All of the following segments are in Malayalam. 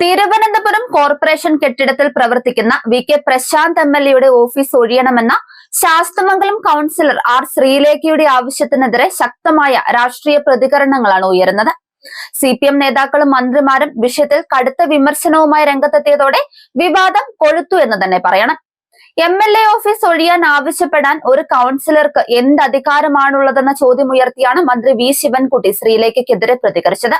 തിരുവനന്തപുരം കോർപ്പറേഷൻ കെട്ടിടത്തിൽ പ്രവർത്തിക്കുന്ന V K Prashanth M L എയുടെ ഓഫീസ് ഒഴിയണമെന്ന ശാസ്തമംഗലം കൌൺസിലർ ആർ ശ്രീലേഖയുടെ ആവശ്യത്തിനെതിരെ ശക്തമായ രാഷ്ട്രീയ പ്രതികരണങ്ങളാണ് ഉയരുന്നത്. സി പി എം നേതാക്കളും മന്ത്രിമാരും വിഷയത്തിൽ കടുത്ത വിമർശനവുമായി രംഗത്തെത്തിയതോടെ വിവാദം കൊഴുത്തു എന്ന് തന്നെ പറയണം. എം എൽ എ ഓഫീസ് ഒഴിയാൻ ആവശ്യപ്പെടാൻ ഒരു കൌൺസിലർക്ക് എന്ത് അധികാരമാണുള്ളതെന്ന ചോദ്യമുയർത്തിയാണ് മന്ത്രി വി ശിവൻകുട്ടി ശ്രീലേഖയ്ക്കെതിരെ പ്രതികരിച്ചത്.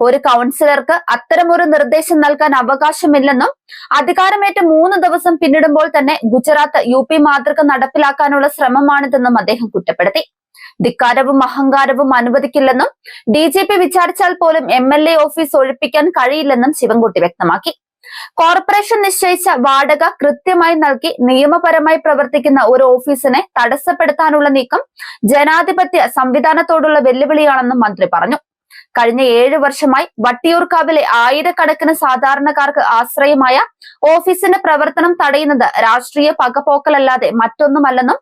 ഒരു കൗൺസിലർക്ക് അത്തരമൊരു നിർദ്ദേശം നൽകാൻ അവകാശമില്ലെന്നും അധികാരമേറ്റ് മൂന്ന് ദിവസം പിന്നിടുമ്പോൾ തന്നെ ഗുജറാത്ത് യു പി മാതൃക നടപ്പിലാക്കാനുള്ള ശ്രമമാണിതെന്നും അദ്ദേഹം കുറ്റപ്പെടുത്തി. ധിക്കാരവും അഹങ്കാരവും അനുവദിക്കില്ലെന്നും ഡി ജി പി വിചാരിച്ചാൽ പോലും എം എൽ എ ഓഫീസ് ഒഴിപ്പിക്കാൻ കഴിയില്ലെന്നും ശിവൻകുട്ടി വ്യക്തമാക്കി. കോർപ്പറേഷൻ നിശ്ചയിച്ച വാടക കൃത്യമായി നൽകി നിയമപരമായി പ്രവർത്തിക്കുന്ന ഒരു ഓഫീസിനെ തടസ്സപ്പെടുത്താനുള്ള നീക്കം ജനാധിപത്യ സംവിധാനത്തോടുള്ള വെല്ലുവിളിയാണെന്നും മന്ത്രി പറഞ്ഞു. കഴിഞ്ഞ ഏഴു വർഷമായി വട്ടിയൂർക്കാവിലെ ആയിരക്കണക്കിന് സാധാരണക്കാർക്ക് ആശ്രയമായ ഓഫീസിന്റെ പ്രവർത്തനം തടയുന്നത് രാഷ്ട്രീയ പകപോക്കലല്ലാതെ മറ്റൊന്നുമല്ലെന്നും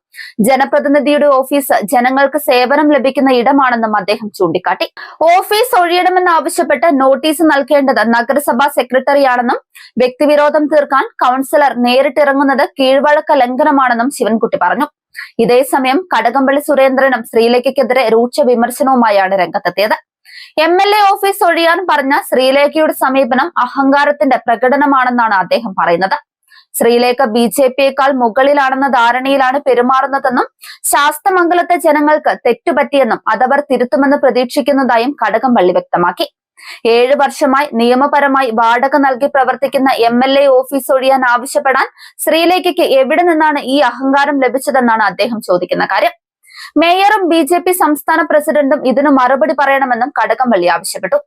ജനപ്രതിനിധിയുടെ ഓഫീസ് ജനങ്ങൾക്ക് സേവനം ലഭിക്കുന്ന ഇടമാണെന്നും അദ്ദേഹം ചൂണ്ടിക്കാട്ടി. ഓഫീസ് ഒഴിയണമെന്നാവശ്യപ്പെട്ട് നോട്ടീസ് നൽകേണ്ടത് നഗരസഭാ സെക്രട്ടറിയാണെന്നും വ്യക്തിവിരോധം തീർക്കാൻ കൌൺസിലർ നേരിട്ടിറങ്ങുന്നത് കീഴ്വഴക്ക ലംഘനമാണെന്നും ശിവൻകുട്ടി പറഞ്ഞു. ഇതേസമയം കടകംപള്ളി സുരേന്ദ്രനും ശ്രീലേഖയ്ക്കെതിരെ രൂക്ഷ വിമർശനവുമായാണ് രംഗത്തെത്തിയത്. എം എൽ എ ഓഫീസ് ഒഴിയാൻ പറഞ്ഞ ശ്രീലേഖയുടെ സമീപനം അഹങ്കാരത്തിന്റെ പ്രകടനമാണെന്നാണ് അദ്ദേഹം പറയുന്നത്. ശ്രീലേഖ ബി ജെ പിയേക്കാൾ മുകളിലാണെന്ന ധാരണയിലാണ് പെരുമാറുന്നതെന്നും ശാസ്തമംഗലത്തെ ജനങ്ങൾക്ക് തെറ്റുപറ്റിയെന്നും അതവർ തിരുത്തുമെന്ന് പ്രതീക്ഷിക്കുന്നതായും കടകംപള്ളി വ്യക്തമാക്കി. ഏഴു വർഷമായി നിയമപരമായി വാടക നൽകി പ്രവർത്തിക്കുന്ന എം എൽ എ ഓഫീസ് ഒഴിയാൻ ആവശ്യപ്പെടാൻ ശ്രീലേഖയ്ക്ക് എവിടെ നിന്നാണ് ഈ അഹങ്കാരം ലഭിച്ചതെന്നാണ് അദ്ദേഹം ചോദിക്കുന്ന കാര്യം. മേയറും ബി ജെ പി സംസ്ഥാന പ്രസിഡന്റും ഇതിന് മറുപടി പറയണമെന്നും കടകംപള്ളി ആവശ്യപ്പെട്ടു.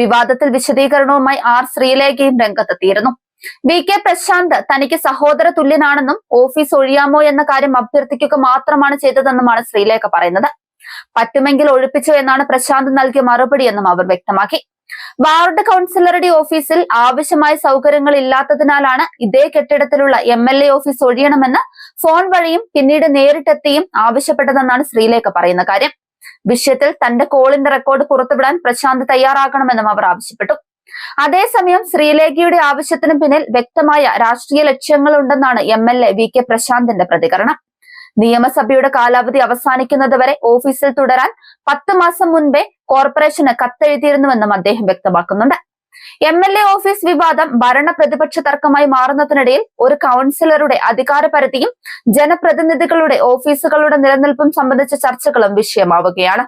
വിവാദത്തിൽ വിശദീകരണവുമായി ആർ ശ്രീലേഖയും രംഗത്തെത്തിയിരുന്നു. വി കെ പ്രശാന്ത് തനിക്ക് സഹോദര തുല്യനാണെന്നും ഓഫീസ് ഒഴിയാമോ എന്ന കാര്യം അഭ്യർത്ഥിക്കുക മാത്രമാണ് ചെയ്തതെന്നുമാണ് ശ്രീലേഖ പറയുന്നത്. പറ്റുമെങ്കിൽ ഒഴിപ്പിച്ചു എന്നാണ് പ്രശാന്ത് നൽകിയ മറുപടിയെന്നും അവർ വ്യക്തമാക്കി. വാർഡ് കൗൺസിലറുടെ ഓഫീസിൽ ആവശ്യമായ സൗകര്യങ്ങൾ ഇല്ലാത്തതിനാലാണ് ഇതേ കെട്ടിടത്തിലുള്ള എം എൽ എ ഓഫീസ് ഒഴിയണമെന്ന് ഫോൺ വഴിയും പിന്നീട് നേരിട്ടെത്തിയും ആവശ്യപ്പെട്ടതെന്നാണ് ശ്രീലേഖ പറയുന്ന കാര്യം. വിഷയത്തിൽ തന്റെ കോളിന്റെ റെക്കോർഡ് പുറത്തുവിടാൻ പ്രശാന്ത് തയ്യാറാക്കണമെന്നും അവർ ആവശ്യപ്പെട്ടു. അതേസമയം ശ്രീലേഖയുടെ ആവശ്യത്തിന് പിന്നിൽ വ്യക്തമായ രാഷ്ട്രീയ ലക്ഷ്യങ്ങളുണ്ടെന്നാണ് M L A V K പ്രശാന്തിന്റെ പ്രതികരണം. നിയമസഭയുടെ കാലാവധി അവസാനിക്കുന്നതുവരെ ഓഫീസിൽ തുടരാൻ പത്ത് മാസം മുൻപേ കോർപ്പറേഷന് കത്തെഴുതിയിരുന്നുവെന്നും അദ്ദേഹം വ്യക്തമാക്കുന്നുണ്ട്. എം എൽ എ ഓഫീസ് വിവാദം ഭരണ പ്രതിപക്ഷ തർക്കമായി മാറുന്നതിനിടയിൽ ഒരു കൗൺസിലറുടെ അധികാരപരിധിയും ജനപ്രതിനിധികളുടെ ഓഫീസുകളുടെ നിലനിൽപ്പും സംബന്ധിച്ച ചർച്ചകളും വിഷയമാവുകയാണ്.